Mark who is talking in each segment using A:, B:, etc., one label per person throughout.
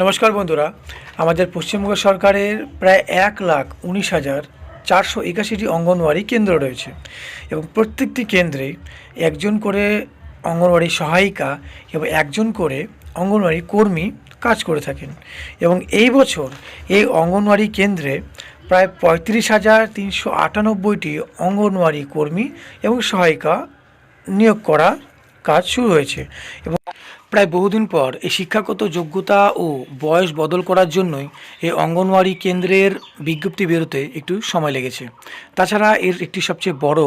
A: নমস্কার বন্ধুরা, আমাদের পশ্চিমবঙ্গ সরকারের প্রায় এক লাখ উনিশ হাজার চারশো একাশিটি অঙ্গনওয়াড়ি কেন্দ্র রয়েছে এবং প্রত্যেকটি কেন্দ্রে একজন করে অঙ্গনওয়াড়ি সহায়িকা এবং একজন করে অঙ্গনওয়াড়ি কর্মী কাজ করে থাকেন এবং এই বছর এই অঙ্গনওয়াড়ি কেন্দ্রে প্রায় পঁয়ত্রিশ হাজার তিনশো আটানব্বইটি অঙ্গনওয়াড়ি কর্মী এবং সহায়িকা নিয়োগ করার কাজ শুরু হয়েছে এবং প্রায় বহুদিন পর এই শিক্ষাগত যোগ্যতা ও বয়স বদল করার জন্যই এই অঙ্গনওয়াড়ি কেন্দ্রের বিজ্ঞপ্তি বেরোতে একটু সময় লেগেছে। তাছাড়া এর একটি সবচেয়ে বড়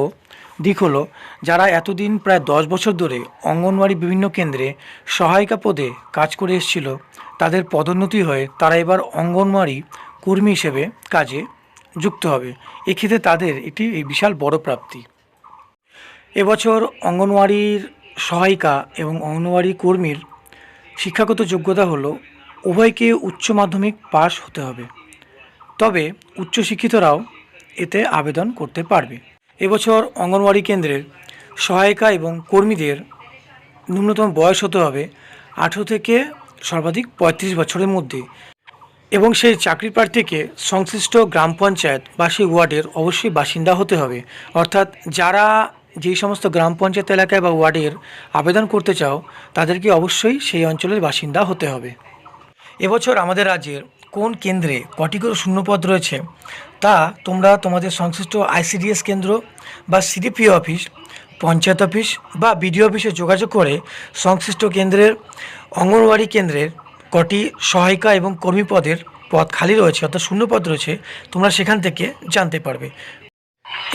A: দিক হলো, যারা এতদিন প্রায় দশ বছর ধরে অঙ্গনওয়াড়ি বিভিন্ন কেন্দ্রে সহায়িকা পদে কাজ করে এসেছিল, তাদের পদোন্নতি হয়ে তারা এবার অঙ্গনওয়াড়ি কর্মী হিসেবে কাজে যুক্ত হবে। এক্ষেত্রে তাদের একটি বিশাল বড় প্রাপ্তি। এবছর অঙ্গনওয়াড়ির সহায়িকা এবং অঙ্গনওয়াড়ি কর্মীর শিক্ষাগত যোগ্যতা হলো উভয়কে উচ্চ মাধ্যমিক পাশ হতে হবে। তবে উচ্চশিক্ষিতরাও এতে আবেদন করতে পারবে। এবছর অঙ্গনওয়াড়ি কেন্দ্রের সহায়িকা এবং কর্মীদের ন্যূনতম বয়স হতে হবে আঠেরো থেকে সর্বাধিক পঁয়ত্রিশ বছরের মধ্যে এবং সেই চাকরি প্রার্থীকে সংশ্লিষ্ট গ্রাম পঞ্চায়েত বা সেই ওয়ার্ডের অবশ্যই বাসিন্দা হতে হবে। অর্থাৎ যারা যেই সমস্ত গ্রাম পঞ্চায়েত এলাকায় বা ওয়ার্ডের আবেদন করতে চাও, তাদেরকে অবশ্যই সেই অঞ্চলের বাসিন্দা হতে হবে। এবছর আমাদের রাজ্যের কোন কেন্দ্রে কটি করে শূন্যপদ রয়েছে, তা তোমরা তোমাদের সংশ্লিষ্ট আইসিডিএস কেন্দ্র বা সিডিপিও অফিস, পঞ্চায়েত অফিস বা বিডিও অফিসে যোগাযোগ করে সংশ্লিষ্ট কেন্দ্রের অঙ্গনওয়াড়ি কেন্দ্রের কটি সহায়িকা এবং কর্মী পদের পদ খালি রয়েছে, অর্থাৎ শূন্যপদ রয়েছে, তোমরা সেখান থেকে জানতে পারবে।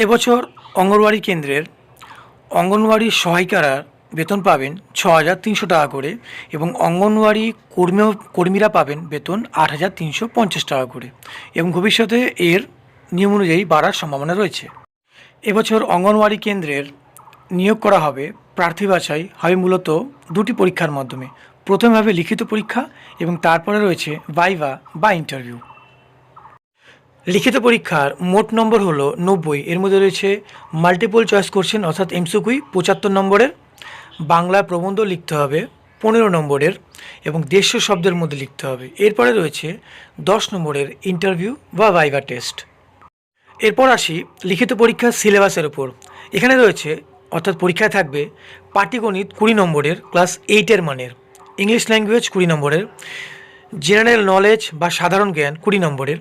A: এবছর অঙ্গনওয়াড়ি কেন্দ্রের অঙ্গনওয়াড়ি সহায়িকারা বেতন পাবেন ছ হাজার তিনশো টাকা করে এবং অঙ্গনওয়াড়ি কর্মী কর্মীরা পাবেন বেতন আট হাজার তিনশো পঞ্চাশ টাকা করে এবং ভবিষ্যতে এর নিয়ম অনুযায়ী বাড়ার সম্ভাবনা রয়েছে। এবছর অঙ্গনওয়াড়ি কেন্দ্রের নিয়োগ করা হবে প্রার্থী বাছাই হবে মূলত দুটি পরীক্ষার মাধ্যমে। প্রথমে হবে লিখিত পরীক্ষা এবং তারপরে রয়েছে ভাইভা বা ইন্টারভিউ। লিখিত পরীক্ষার মোট নম্বর হলো নব্বই। এর মধ্যে রয়েছে মাল্টিপল চয়েস কোশ্চেন অর্থাৎ এমসিকুই পঁচাত্তর নম্বরের, বাংলা প্রবন্ধ লিখতে হবে পনেরো নম্বরের এবং দেড়শো শব্দের মধ্যে লিখতে হবে। এরপরে রয়েছে দশ নম্বরের ইন্টারভিউ বা ভাইভা টেস্ট এরপর আসি লিখিত পরীক্ষার সিলেবাসের উপর। এখানে রয়েছে, অর্থাৎ পরীক্ষায় থাকবে পাটিগণিত কুড়ি নম্বরের ক্লাস এইটের মানের ইংলিশ ল্যাঙ্গুয়েজ কুড়ি নম্বরের জেনারেল নলেজ বা সাধারণ জ্ঞান কুড়ি নম্বরের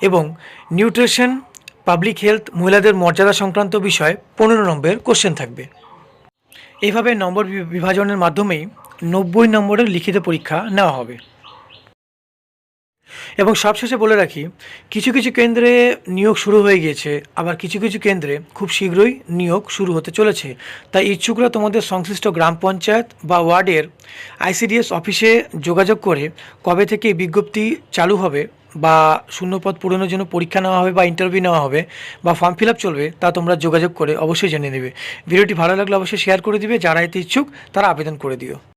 A: এবং নিউট্রিশন, পাবলিক হেলথ, মহিলাদের মর্যাদা সংক্রান্ত বিষয়ে পনেরো নম্বরের কোশ্চেন থাকবে। এভাবে নম্বর বিভাজনের মাধ্যমেই নব্বই নম্বরের লিখিত পরীক্ষা নেওয়া হবে। এবং সবশেষে বলে রাখি, কিছু কিছু কেন্দ্রে নিয়োগ শুরু হয়ে গিয়েছে, আবার কিছু কিছু কেন্দ্রে খুব শীঘ্রই নিয়োগ শুরু হতে চলেছে। তাই ইচ্ছুকরা তোমাদের সংশ্লিষ্ট গ্রাম পঞ্চায়েত বা ওয়ার্ডের আইসিডিএস অফিসে যোগাযোগ করে কবে থেকে বিজ্ঞপ্তি চালু হবে বা শূন্যপদ পূরণের জন্য পরীক্ষা নেওয়া হবে বা ইন্টারভিউ নেওয়া হবে বা ফর্ম ফিল আপ চলবে, তা তোমরা যোগাযোগ করে অবশ্যই জেনে নেবে। ভিডিওটি ভালো লাগলে অবশ্যই শেয়ার করে দিবে, যারা এতে ইচ্ছুক তারা আবেদন করে দিও।